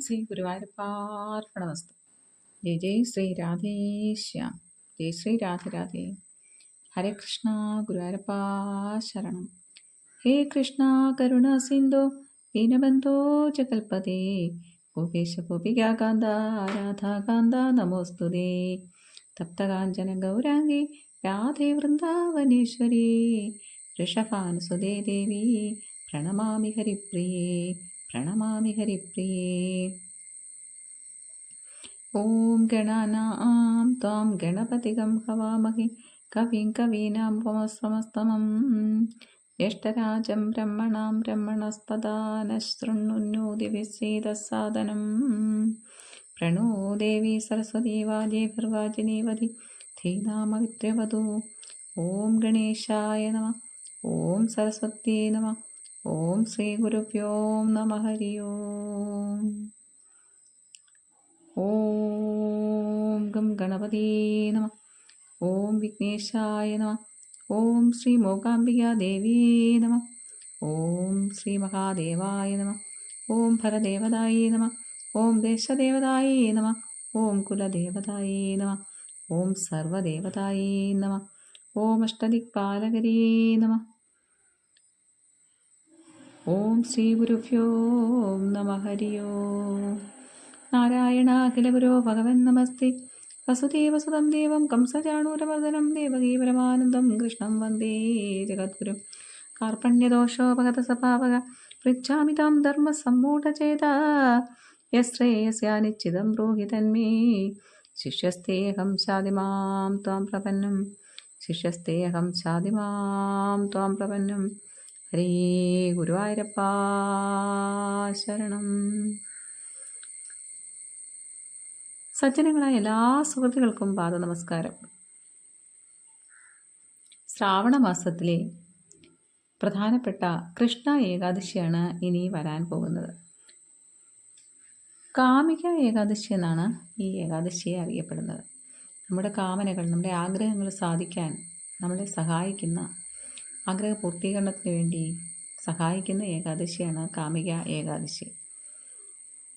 ശ്രീ ഗുരുവായൂരപ്പാർപ്പണമസ്തു ജയ ജയ് ശ്രീ രാധേശ്യാം ജയ് ശ്രീ രാധ രാധേ. ഹരേ കൃഷ്ണ ഗുരുവായൂരപ്പാ ശരണം. ഹേ കൃഷ്ണ കരുണ സിന്ധു ദീനബന്ധോ ച കൽപ്പതേ ഗോപേശ ഗോപികാന്ത രാധാകാന്ത നമോസ്തുതേ. തപ്തകാഞ്ചന ഗൗരാംഗി രാധേ വൃന്ദാവനേശ്വരി. ഋഷഭാനുസുതേ ദേവി പ്രണമാമി ഹരിപ്രിയേ. പ്രണമാമി ഹരിപ്രിയേ ഓം ഗണാനാം ത്വാം ഗണപതികം ഹവാമഹി കവിം കവീനാം പമസ്രമസ്തമം ജ്യേഷ്ഠരാജം ബ്രഹ്മണാം ബ്രഹ്മണസ്പദാനശൃണ്ണുന്നോതി വിസീതസാദനം. പ്രണോ ദേവി സരസ്വതി വാജേ ധീനാമവിത്രവധു ഓം ഗണേശായ നമ. ഓം സരസ്വത്യേ നമ. ഓം ശ്രീ ഗുരുഭ്യോ നമ ഹരി ഓം. ഓം ഗം ഗണപതി നമ. ഓം വിഘ്നേശായ നമ. ഓം ശ്രീ മൂകാംബിക ദേവീ നമ. ഓം ശ്രീ മഹാദേവായ നമ. ഓം ഭരദേവതായേ നമ. ഓം ദേശദേവതായ നമ. ഓം കുലദേവതായ നമ. ഓം സർവദേവതായ നമ. ഓം അഷ്ടദിക്പാലകരീ നമ. ഓം ശ്രീ ഗുരുഭ്യോ നമ ഹരി ഓം. നാരായണ അഖില ഗുരോ ഭഗവൻ നമസ്തി. വസുദേവസുതം ദേവം കംസചാണൂരമർദ്ദനം ദേവകീ പരമാനന്ദം കൃഷ്ണം വന്ദേ ജഗദ്ഗുരു. കാർപ്പണ്യദോഷോപഗത സ്വഭാവക പൃച്ഛാമി താം ധർമ്മസമ്മൂഢചേത യശ്രേയസ്യാനിശ്ചിതം ബ്രൂഹി തന്മേ. ശിഷ്യസ്തേഹം ശാതിമാം ത്വാം പ്രപന്നം. ശിഷ്യസ്തേഹം ശാതിമാം ത്വാം പ്രപന്നം. ഹരേ ഗുരുവായൂരപ്പ ശരണം. സജ്ജനങ്ങളായ എല്ലാ സുഹൃത്തുക്കൾക്കും പാദ നമസ്കാരം. ശ്രാവണ മാസത്തിലെ പ്രധാനപ്പെട്ട കൃഷ്ണ ഏകാദശിയാണ് ഇനി വരാൻ പോകുന്നത്. കാമിക ഏകാദശി എന്നാണ് ഈ ഏകാദശിയെ അറിയപ്പെടുന്നത്. നമ്മുടെ കാമനകൾ നമ്മുടെ ആഗ്രഹങ്ങൾ സാധിക്കാൻ നമ്മളെ സഹായിക്കുന്ന ആഗ്രഹ പൂർത്തീകരണത്തിന് വേണ്ടി സഹായിക്കുന്ന ഏകാദശിയാണ് കാമിക ഏകാദശി.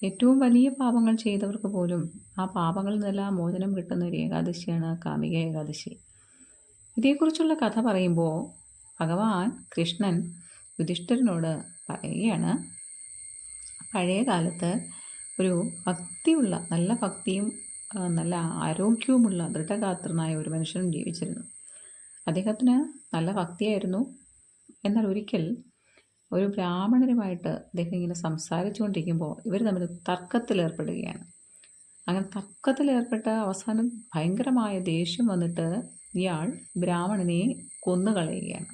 ഏറ്റവും വലിയ പാപങ്ങൾ ചെയ്തവർക്ക് പോലും ആ പാപങ്ങളിൽ നിന്നെല്ലാം മോചനം കിട്ടുന്ന ഒരു ഏകാദശിയാണ് കാമിക ഏകാദശി. ഇതേക്കുറിച്ചുള്ള കഥ പറയുമ്പോൾ ഭഗവാൻ കൃഷ്ണൻ യുധിഷ്ഠിരനോട് പറയുകയാണ് പഴയ കാലത്ത് ഒരു ഭക്തിയുള്ള നല്ല ഭക്തിയും നല്ല ആരോഗ്യവുമുള്ള ദൃഢഗാത്രനായ ഒരു മനുഷ്യനും ജീവിച്ചിരുന്നു. അദ്ദേഹത്തിന് നല്ല ഭക്തിയായിരുന്നു. എന്നാൽ ഒരിക്കൽ ഒരു ബ്രാഹ്മണരുമായിട്ട് അദ്ദേഹം ഇങ്ങനെ സംസാരിച്ചു കൊണ്ടിരിക്കുമ്പോൾ ഇവർ തമ്മിൽ തർക്കത്തിലേർപ്പെടുകയാണ് അങ്ങനെ തർക്കത്തിലേർപ്പെട്ട അവസാനം ഭയങ്കരമായ ദേഷ്യം വന്നിട്ട് ഇയാൾ ബ്രാഹ്മണനെ കൊന്നുകളയുകയാണ്.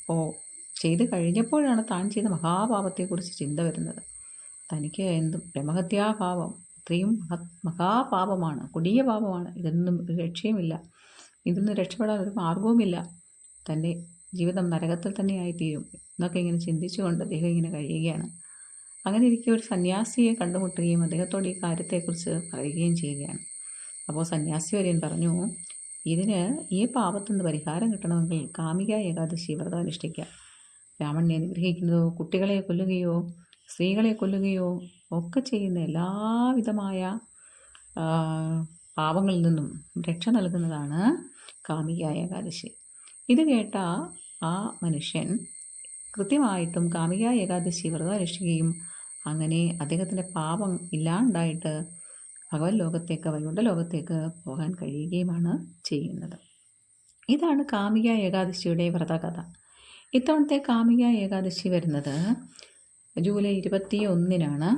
അപ്പോൾ ചെയ്ത് കഴിഞ്ഞപ്പോഴാണ് താൻ ചെയ്ത മഹാപാപത്തെക്കുറിച്ച് ചിന്ത വരുന്നത്. തനിക്ക് എന്ത് ബ്രഹ്മഹത്യാഭാവം ഇത്രയും മഹാ മഹാപാപമാണ് കൊടിയ പാപമാണ് ഇതൊന്നും രക്ഷയുമില്ല. ഇതിൽ നിന്ന് രക്ഷപ്പെടാൻ ഒരു മാർഗവുമില്ല തന്റെ ജീവിതം നരകത്തിൽ തന്നെയായിത്തീരും എന്നൊക്കെ ഇങ്ങനെ ചിന്തിച്ചുകൊണ്ട് അദ്ദേഹം ഇങ്ങനെ കഴിയുകയാണ്. അങ്ങനെ ഇരിക്കെ ഒരു സന്യാസിയെ കണ്ടുമുട്ടുകയും അദ്ദേഹത്തോട് ഈ കാര്യത്തെക്കുറിച്ച് പറയുകയും ചെയ്യുകയാണ്. അപ്പോൾ സന്യാസി വര്യൻ പറഞ്ഞു ഇതിന് ഈ പാപത്തിൽ നിന്ന് പരിഹാരം കിട്ടണമെങ്കിൽ കാമിക ഏകാദശി വ്രതം അനുഷ്ഠിക്കുക. ബ്രാഹ്മണനെ നിഗ്രഹിക്കുന്നതോ കുട്ടികളെ കൊല്ലുകയോ സ്ത്രീകളെ കൊല്ലുകയോ ഒക്കെ ചെയ്യുന്ന എല്ലാവിധമായ പാപങ്ങളിൽ നിന്നും രക്ഷ നൽകുന്നതാണ് കാമിക ഏകാദശി. ഇത് കേട്ട ആ മനുഷ്യൻ കൃത്യമായിട്ടും കാമിക ഏകാദശി വ്രതം അനുഷ്ഠിക്കുകയും അങ്ങനെ അദ്ദേഹത്തിന്റെ പാപം ഇല്ലാണ്ടായിട്ട് ഭഗവത് ലോകത്തേക്ക് വൈകുണ്ഠ ലോകത്തേക്ക് പോകാൻ കഴിയുകയുമാണ് ചെയ്യുന്നത്. ഇതാണ് കാമിക ഏകാദശിയുടെ വ്രതകഥ ഇത്തവണത്തെ കാമിക ഏകാദശി വരുന്നത് ജൂലൈ ഇരുപത്തി ഒന്നിനാണ്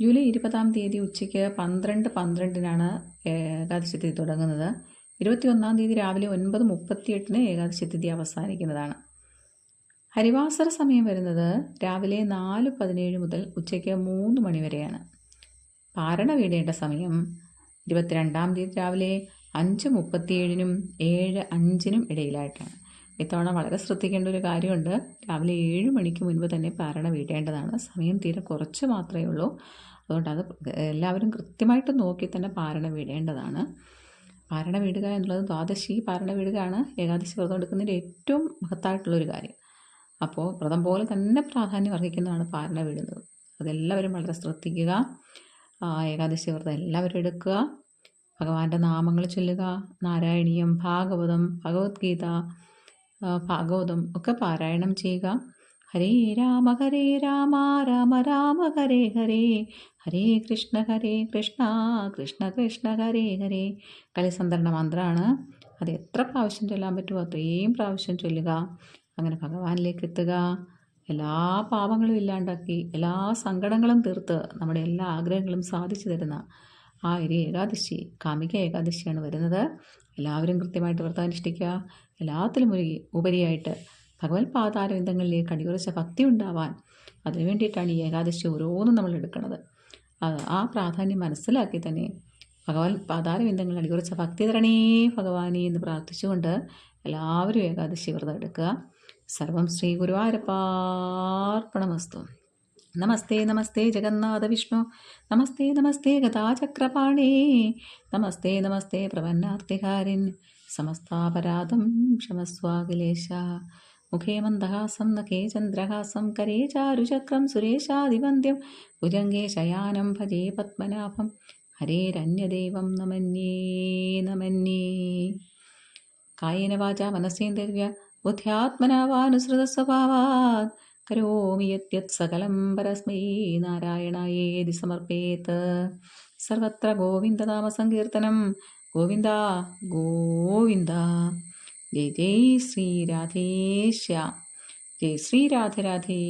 ജൂലൈ ഇരുപതാം തീയതി ഉച്ചയ്ക്ക് പന്ത്രണ്ട് പന്ത്രണ്ടിനാണ് ഏകാദശി തിഥി തുടങ്ങുന്നത്. ഇരുപത്തിയൊന്നാം തീയതി രാവിലെ ഒൻപത് മുപ്പത്തിയെട്ടിന് ഏകാദശി തിഥി അവസാനിക്കുന്നതാണ്. ഹരിവാസര സമയം വരുന്നത് രാവിലെ നാല് പതിനേഴ് മുതൽ ഉച്ചയ്ക്ക് മൂന്ന് മണി വരെയാണ്. പാരണ വീടേണ്ട സമയം ഇരുപത്തിരണ്ടാം തീയതി രാവിലെ അഞ്ച് മുപ്പത്തിയേഴിനും ഏഴ് അഞ്ചിനും ഇടയിലായിട്ടാണ്. ഇത്തവണ വളരെ ശ്രദ്ധിക്കേണ്ട ഒരു കാര്യമുണ്ട്. രാവിലെ ഏഴ് മണിക്ക് മുൻപ് തന്നെ പാരണ വീട്ടേണ്ടതാണ് സമയം തീരെ കുറച്ച് മാത്രമേ ഉള്ളൂ. അതുകൊണ്ട് അത് എല്ലാവരും കൃത്യമായിട്ട് നോക്കി തന്നെ പാരണ വീടേണ്ടതാണ് പാരണ വീടുക എന്നുള്ളത് ദ്വാദശി പാരണ വീടുകയാണ് ഏകാദശി വ്രതം എടുക്കുന്നതിന്റെ ഏറ്റവും മഹത്തായിട്ടുള്ളൊരു കാര്യം. അപ്പോൾ വ്രതം പോലെ തന്നെ പ്രാധാന്യം അർഹിക്കുന്നതാണ് പാരണ വീടുന്നത് അതെല്ലാവരും വളരെ ശ്രദ്ധിക്കുക. ഏകാദശി വ്രതം എല്ലാവരും എടുക്കുക. ഭഗവാന്റെ നാമങ്ങൾ ചൊല്ലുക. നാരായണീയം ഭാഗവതം ഭഗവത്ഗീത ഭാഗവതം ഒക്കെ പാരായണം ചെയ്യുക. ഹരേ രാമ ഹരേ രാമ രാമ രാമ ഹരേ ഹരേ. ഹരേ കൃഷ്ണ ഹരേ കൃഷ്ണ കൃഷ്ണ കൃഷ്ണ ഹരേ ഹരേ. കളിസന്ധരണ മന്ത്രമാണ് അത് എത്ര പ്രാവശ്യം ചൊല്ലാൻ പറ്റുമോ അത്രയും പ്രാവശ്യം ചൊല്ലുക. അങ്ങനെ ഭഗവാനിലേക്ക് എത്തുക. എല്ലാ പാപങ്ങളും ഇല്ലാണ്ടാക്കി എല്ലാ സങ്കടങ്ങളും തീർത്ത് നമ്മുടെ എല്ലാ ആഗ്രഹങ്ങളും സാധിച്ചു തരുന്ന ആ ഒരു ഏകാദശി കാമിക ഏകാദശിയാണ് വരുന്നത്. എല്ലാവരും കൃത്യമായിട്ട് വ്രതാനുഷ്ഠിക്കുക എല്ലാത്തിലും ഒരു ഉപരിയായിട്ട് ഭഗവത് പാതാരവിന്ദങ്ങളിലേക്ക് അടിയുറച്ച ഭക്തി ഉണ്ടാവാൻ അതിനു വേണ്ടിയിട്ടാണ് ഈ ഏകാദശി ഓരോന്നും നമ്മൾ എടുക്കുന്നത്. ആ- പ്രാധാന്യം മനസ്സിലാക്കി തന്നെ ഭഗവാൻ പാതാരവിന്ദങ്ങൾ അടിയുറച്ച ഭക്തി തരണേ ഭഗവാനെ എന്ന് പ്രാർത്ഥിച്ചുകൊണ്ട് എല്ലാവരും ഏകാദശി വ്രതം എടുക്കുക. സർവം ശ്രീ ഗുരുവായൂരപ്പാർപ്പണമസ്തു നമസ്തേ നമസ്തേ ജഗന്നാഥ വിഷ്ണു. നമസ്തേ നമസ്തേ ഗതാചക്രപാണേ നമസ്തേ നമസ്തേ പ്രപന്നാർത്തികാരിൻ സമസ്താപരാധം ക്ഷമസ്വാകിലേശ മുഖേ മന്ദഹാസം നഖേ ചന്ദ്രഹാസം കരേ ചാരുചക്രം സുരേശാദിവന്ദ്യം ഭുജംഗേ ശയാനം ഭജേ പത്മനാഭം. ഹരേരന്യദേവം നമന്യേ നമന്യേ. കായേന വാച മനസ്സേന്ദ്രിയ ബുദ്ധ്യാത്മനാ വാനുസൃത സ്വഭാവാത്. കരോമി യദ്യത് സകലം പരസ്മൈ നാരായണായേതി സമർപ്പേത്. സർവത്ര ഗോവിന്ദനാമസങ്കീർത്തനം ഗോവിന്ദ ഗോവിന്ദ. ജയ് ജയ് ശ്രീ രാധേശ്യ ജയ് ശ്രീ രാധേ രാധേ.